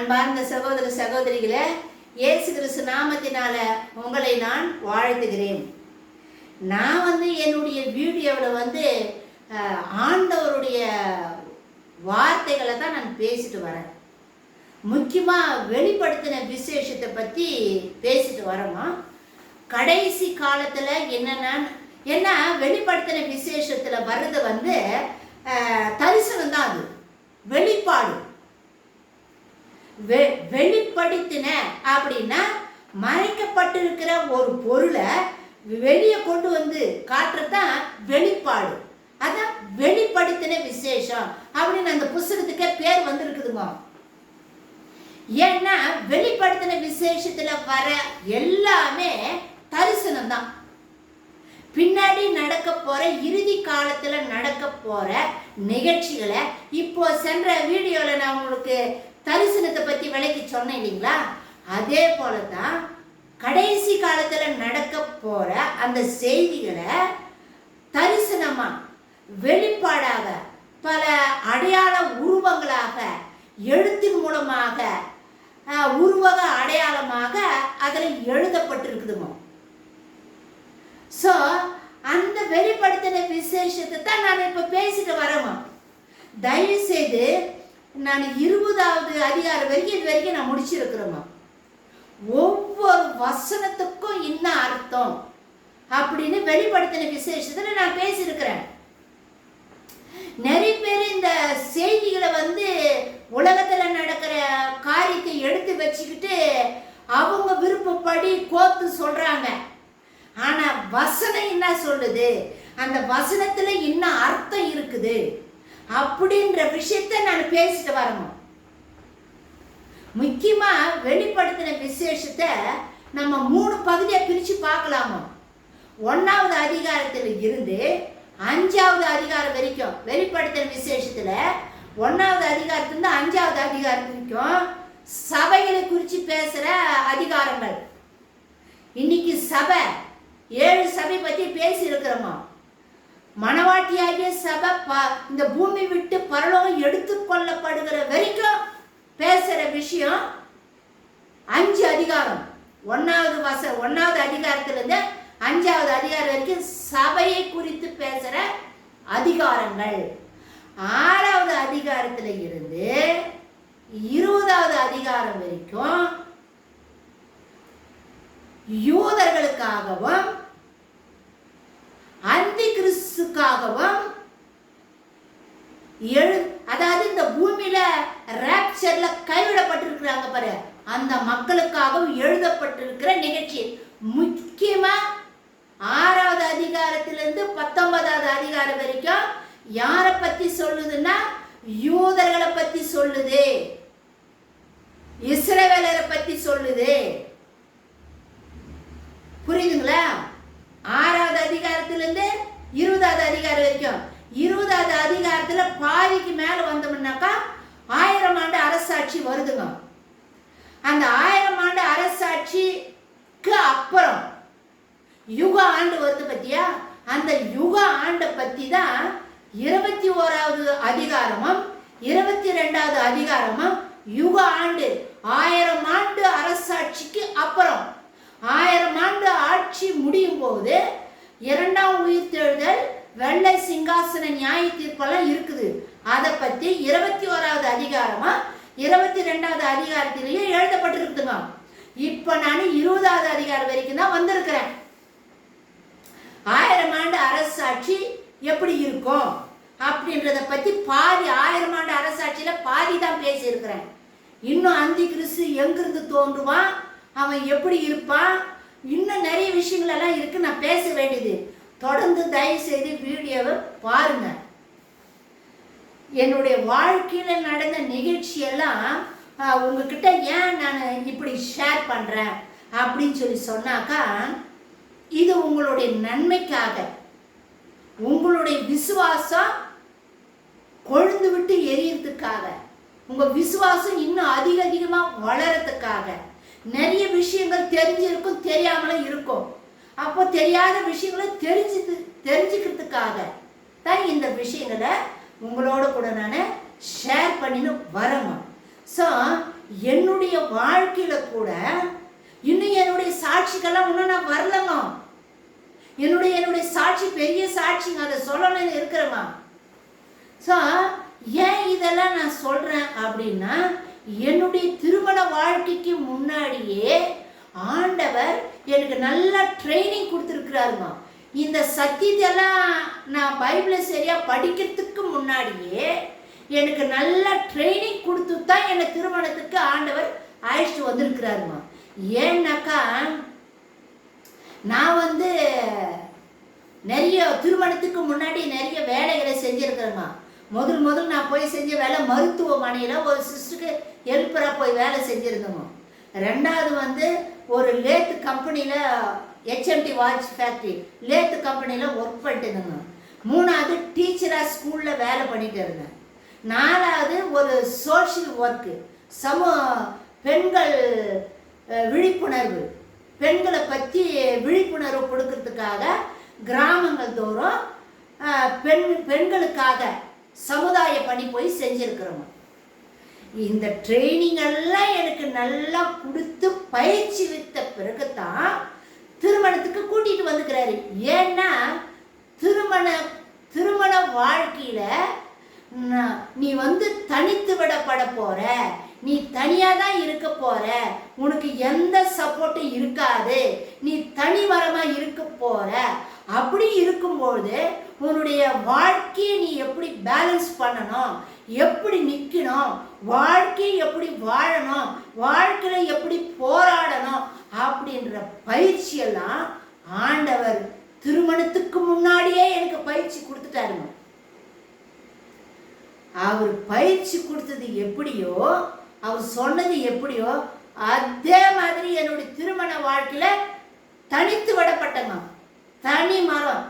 அன்பார்ந்த சகோதர சகோதரிகளை இயேசு கிறிஸ்து நாமத்தினால உங்களை நான் வாழ்த்துகிறேன். நான் வந்து என்னுடைய வீடியோவில் வந்து ஆண்டவருடைய வார்த்தைகளை தான் நான் பேசிட்டு வரேன். முக்கியமாக வெளிப்படுத்தின விசேஷத்தை பற்றி பேசிட்டு வரோமா கடைசி காலத்தில் என்னென்ன ஏன்னா வெளிப்படுத்தின விசேஷத்தில் வர்றது வந்து அஹ், தரிசனம் தான் அது வெளிப்பாடு வெ வெளிப்படுத்தின அப்படின்னா மறைக்கப்பட்டிருக்கிற ஒரு பொருளை வெளியே கொண்டு வந்து காட்டுறதான் வெளிப்பாடு. அதான் வெளிப்படுத்தின விசேஷம் அப்படின்னு அந்த புஸ்தகத்துக்கே பேர் வந்திருக்குதுங்க. ஏன்னா வெளிப்படுத்தின விசேஷத்துல வர எல்லாமே தரிசனம் தான் பின்னாடி நடக்க போற இறுதி காலத்துல நடக்க போற நிகழ்ச்சிகளை இப்போ சென்ற வீடியோல நான் உங்களுக்கு தரிசனத்தை பத்தி விளக்கி சொன்னேன் இல்லைங்களா? அதே போல தான் கடைசி காலத்துல நடக்க போற அந்த செய்திகளை தரிசனமா வெளிப்பாடாக பல அடையாள உருவங்களாக எழுத்தின் மூலமாக உருவக அடையாளமாக அதில் எழுதப்பட்டிருக்குதுங்க. ஸோ அந்த வெளிப்படுத்தின விசேஷத்தை தான் நான் இப்போ பேசிட்டு வரேம்மா தயவு செய்து நான் இருபதாவது அதிகாரம் வரைக்கும் இது வரைக்கும் நான் முடிச்சிருக்கிறேம்மா. ஒவ்வொரு வசனத்துக்கும் என்ன அர்த்தம் அப்படின்னு வெளிப்படுத்தின விசேஷத்தில் நான் பேசியிருக்கிறேன். நிறைய பேர் இந்த செய்திகளை வந்து உலகத்தில் நடக்கிற காரியத்தை எடுத்து வச்சுக்கிட்டு அவங்க விருப்பப்படி கோத்து சொல்கிறாங்க ஆனால் வசனம் என்ன சொல்லுது? அந்த வசனத்தில் என்ன அர்த்தம் இருக்குது? அப்படின்ற விஷயத்த நான் பேசிட்டு வரணும். முக்கியமா வெளிப்படுத்தின விசேஷத்தை நம்ம மூணு பகுதியை பிரிச்சு பார்க்கலாமா? ஒன்னாவது அதிகாரத்தில் இருந்து அஞ்சாவது அதிகாரம் வரைக்கும் வெளிப்படுத்தின விசேஷத்துல ஒன்னாவது அதிகாரத்திலிருந்து அஞ்சாவது அதிகாரம் வரைக்கும் சபைகளை குறித்து பேசுகிற அதிகாரங்கள். இன்னைக்கு சபை ஏழு சபை பற்றி பேசி மனவாட்டியாகிய சபை ப- இந்த பூமி விட்டு பரலோகம் எடுத்துக்கொள்ளப்படுகிற வரைக்கும் பேசுற விஷயம் அஞ்சு அதிகாரம். ஒன்னாவது வச ஒன்னாவது அதிகாரத்திலிருந்து அஞ்சாவது அதிகாரம் வரைக்கும் சபையை குறித்து பேசுற அதிகாரங்கள். ஆறாவது அதிகாரத்தில் இருந்து இருபதாவது அதிகாரம் வரைக்கும் யூதர்களுக்காகவும் அந்தி கிறிஸ்துக்காகவும் எழு அதாவது இந்த பூமியில ரேப்சர்ல கைவிடப்பட்டிருக்கிறாங்க பாரு. அந்த மக்களுக்காகவும் எழுதப்பட்டிருக்கிற நிகழ்ச்சி. முக்கியமா ஆறாவது அதிகாரத்திலிருந்து பத்தொன்பதாவது அதிகாரம் வரைக்கும் யாரை பத்தி சொல்லுதுன்னா யூதர்களை பத்தி சொல்லுது. இஸ்ரவேலரை பத்தி சொல்லுது. புரியுதுங்களா? ஆறாவது அதிகாரத்திலிருந்து இருபதாவது அதிகாரம் வரைக்கும். இருபதாவது அதிகாரத்துல பாதிக்கு மேல வந்தோம்னாக்கா ஆயிரம் ஆண்டு அரசாட்சி வருதுங்க. அந்த ஆயிரம் ஆண்டு அரசாட்சிக்கு அப்புறம் யுக ஆண்டு வருது பத்தியா? அந்த யுக ஆண்டை பத்தி தான் இருபத்தி ஓராவது அதிகாரமும் இருபத்தி ரெண்டாவது அதிகாரமும் யுக ஆண்டு ஆயிரம் ஆண்டு அரசாட்சிக்கு அப்புறம். ஆயிரம் ஆண்டு ஆட்சி முடியும் போது இரண்டாம் உயிர்த்தெழுதல் வெள்ளை சிங்காசன நியாய தீர்ப்பெல்லாம் இருக்குது. அதை பத்தி இருபத்தி ஓராவது அதிகாரமா இருபத்தி ரெண்டாவது அதிகாரத்திலேயே எழுதப்பட்டிருக்குதுங்க. இப்ப நான் இருபதாவது அதிகாரம் வரைக்கும் தான் வந்திருக்கிறேன். ஆயிரம் ஆண்டு அரசாட்சி எப்படி இருக்கும்? அப்படின்றத பத்தி பாதி ஆயிரம் ஆண்டு அரசாட்சியில பாதி தான் பேசியிருக்கிறேன். இன்னும் அந்தி கிறிஸ்து எங்கிருந்து தோன்றுவான்? அவன் எப்படி இருப்பான்? இன்னும் நிறைய விஷயங்கள் எல்லாம் இருக்கு. நான் பேச வேண்டியது. தொடர்ந்து தயவு செய்து வீடியோவை பாருங்க. என்னுடைய வாழ்க்கையில் நடந்த நிகழ்ச்சியெல்லாம் உங்ககிட்ட ஏன் நான் இப்படி ஷேர் பண்றேன்? அப்படின்னு சொல்லி சொன்னாக்கா இது உங்களுடைய நன்மைக்காக. உங்களுடைய விசுவாசம் கொழுந்து விட்டு எரியறதுக்காக. உங்க விசுவாசம் இன்னும் அதிக அதிகமாக வளரத்துக்காக. நிறைய விஷயங்கள் தெரிஞ்சிருக்கும் தெரியாமலும் இருக்கும். அப்போ தெரியாத விஷயங்களை தெரிஞ்சு தெரிஞ்சுக்கிறதுக்காக தான் இந்த விஷயங்களை உங்களோட கூட நான் ஷேர் பண்ணின்னு வரேங்க ஸோ என்னுடைய வாழ்க்கையில் கூட இன்னும் என்னுடைய சாட்சிக்கெல்லாம் இன்னும் நான் வரலங்க என்னுடைய என்னுடைய சாட்சி பெரிய சாட்சிங்க அதை சொல்லணும்னு இருக்கிறேம்மா. ஸோ ஏன் இதெல்லாம் நான் சொல்கிறேன் அப்படின்னா என்னுடைய திருமண வாழ்க்கைக்கு முன்னாடியே ஆண்டவர் எனக்கு நல்ல ட்ரைனிங் கொடுத்துருக்கிறாருங்க இந்த சத்தியத்தெல்லாம் நான் பைபிளை சரியாக படிக்கிறதுக்கு முன்னாடியே எனக்கு நல்ல ட்ரைனிங் கொடுத்து தான் என்னை திருமணத்துக்கு ஆண்டவர் அழைச்சிட்டு வந்திருக்கிறாருமா. ஏன்னாக்கா நான் வந்து நிறைய திருமணத்துக்கு முன்னாடி நிறைய வேலைகளை செஞ்சுருக்கிறேம்மா முதல் முதல் நான் போய் செஞ்ச வேலை மருத்துவமனையில் ஒரு சிஸ்டருக்கு ஹெல்ப்பராக போய் வேலை செஞ்சுருந்தோம். ரெண்டாவது வந்து ஒரு லேத்து கம்பெனியில் ஹெச்எம்டி வாட்ச் ஃபேக்ட்ரி லேத்து கம்பெனியில் ஒர்க் பண்ணிட்டு இருந்தோம். மூணாவது டீச்சராக ஸ்கூலில் வேலை பண்ணிட்டு இருந்தேன். நாலாவது ஒரு சோஷியல் ஒர்க்கு சமூக பெண்கள் விழிப்புணர்வு. பெண்களை பற்றி விழிப்புணர்வு கொடுக்கறதுக்காக கிராமங்கள் தோறும் பெண் பெண்களுக்காக சமுதாய பணி போய் செஞ்சிருக்கிறோம். இந்த ட்ரைனிங் எல்லாம் எனக்கு நல்லா கொடுத்து பயிற்சி வித்த பிறகு தான் திருமணத்துக்கு கூட்டிட்டு வந்துக்கிறாரு. ஏன்னா திருமண திருமண வாழ்க்கையில நீ வந்து தனித்து விடப்பட போற. நீ தனியாக தான் இருக்க போற. உனக்கு எந்த சப்போர்ட்டும் இருக்காது. நீ தனி மரமாக இருக்க போற. அப்படி இருக்கும்போது உன்னுடைய வாழ்க்கையை நீ எப்படி பேலன்ஸ் பண்ணணும்? எப்படி நிற்கணும் வாழ்க்கையை எப்படி வாழணும்? வாழ்க்கையில் எப்படி போராடணும்? அப்படின்ற பயிற்சியெல்லாம் ஆண்டவர் திருமணத்துக்கு முன்னாடியே எனக்கு பயிற்சி கொடுத்துட்டாருங்க. அவர் பயிற்சி கொடுத்தது எப்படியோ அவர் சொன்னது எப்படியோ அதே மாதிரி என்னுடைய திருமண வாழ்க்கையில் தனித்து விடப்பட்டங்க. தனி மரம்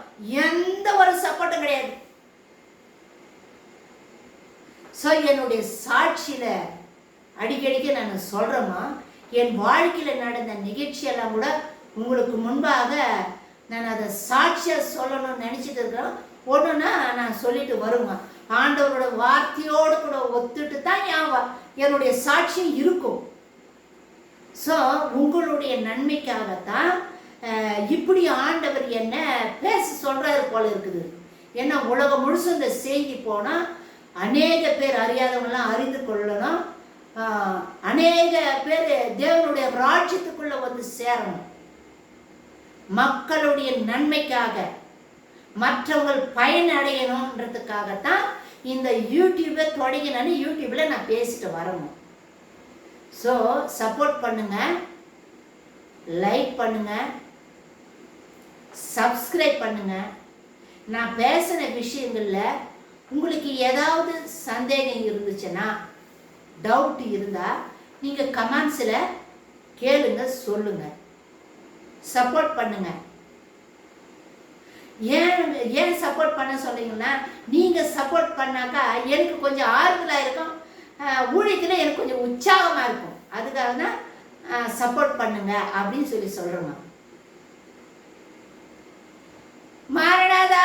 எந்த ஒரு சப்போர்ட்டும் கிடையாது. ஸோ என்னுடைய சாட்சியில் அடிக்கடிக்கு நான் சொல்கிறேம்மா என் வாழ்க்கையில் நடந்த நிகழ்ச்சியெல்லாம் கூட உங்களுக்கு முன்பாக நான் அதை சாட்சியாக சொல்லணும்னு நினச்சிட்டு இருக்கிறேன். ஒன்றுன்னா நான் சொல்லிட்டு வருங்க ஆண்டவரோட வார்த்தையோடு கூட ஒத்துட்டு தான் என் என்னுடைய சாட்சியம் இருக்கும். ஸோ உங்களுடைய நன்மைக்காகத்தான் இப்படி ஆண்டவர் என்ன பேச சொல்றாரு போல இருக்குது. ஏன்னா உலகம் முழுசும் இந்த செய்தி போனால் அநேக பேர் அறியாதவங்களாம் அறிந்து கொள்ளணும். அநேக பேர் தேவனுடைய ராஜ்யத்துக்குள்ள வந்து சேரணும். மக்களுடைய நன்மைக்காக மற்றவங்கள் பயனடையணுன்றதுக்காகத்தான் இந்த யூடியூபை தொடங்கினு யூடியூப்ல நான் பேசிட்டு வரணும். ஸோ சப்போர்ட் பண்ணுங்க. லைக் பண்ணுங்கள் சப்ஸ்கிரைப் பண்ணுங்க. நான் பேசின விஷயங்களில் உங்களுக்கு ஏதாவது சந்தேகம் இருந்துச்சுன்னா டவுட் இருந்தால் நீங்கள் கமெண்ட்ஸில் கேளுங்க சொல்லுங்க. சப்போர்ட் பண்ணுங்க. ஏன் ஏன் சப்போர்ட் பண்ண சொல்றீங்கன்னா நீங்கள் சப்போர்ட் பண்ணாக்கா எனக்கு கொஞ்சம் ஆறுதலாக இருக்கும். ஊழியத்தில் எனக்கு கொஞ்சம் உற்சாகமாக இருக்கும். அதுக்காக தான் சப்போர்ட் பண்ணுங்க அப்படின்னு சொல்லி சொல்றேங்க. மரணதா